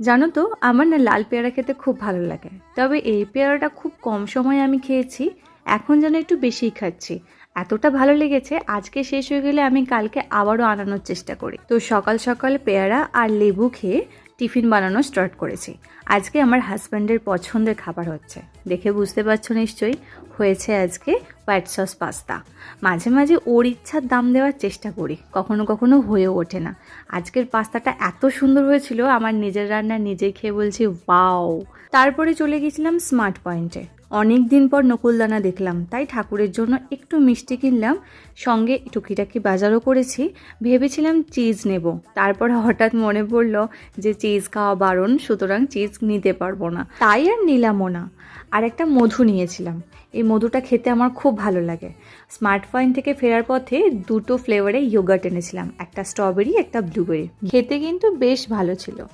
জানো তো, আমার না লাল পেয়ারা খেতে খুব ভালো লাগে। তবে এই পেয়ারাটা খুব কম সময়ে আমি খেয়েছি, এখন যেন একটু বেশিই খাচ্ছি। এতটা ভালো লেগেছে, আজকে শেষ হয়ে গেলে আমি কালকে আবারও আনানোর চেষ্টা করি। তো সকাল সকাল পেয়ারা আর লেবু খেয়ে টিফিন বানানো স্টার্ট করেছি। আজকে আমার হাজব্যান্ডের পছন্দের খাবার হচ্ছে। দেখে বুঝতে পারছ নিশ্চয়ই, হয়েছে আজকে হোয়াইট সস পাস্তা মাঝে মাঝে ওর ইচ্ছার দাম দেওয়ার চেষ্টা করি, কখনো কখনো হয়ে ওঠে না। আজকের পাস্তাটা এত সুন্দর হয়েছিল, আমার নিজের রান্না নিজেই খেয়ে বলছি ওয়াও তারপরে চলে গেছিলাম স্মার্ট পয়েন্টে অনেক দিন পর নকুলদানা দেখলাম, তাই ঠাকুরের জন্য একটু মিষ্টি কিনলাম, সঙ্গে টুকিটাকি বাজারও করেছি, ভেবেছিলাম চিজ নেব। তারপর হঠাৎ মনে পড়ল যে চিজ খাওয়া বারণ, সুতরাং চিজ নিতে পারব না। তাই আর নিলামও না। আর একটা মধু নিয়েছিলাম। এই মধুটা খেতে আমার খুব ভালো লাগে। স্মার্ট পয়েন্ট থেকে ফেরার পথে দুটো ফ্লেভারে ইয়োগার্ট এনেছিলাম, একটা স্ট্রবেরি একটা ব্লুবেরি খেতে কিন্তু বেশ ভালো ছিল।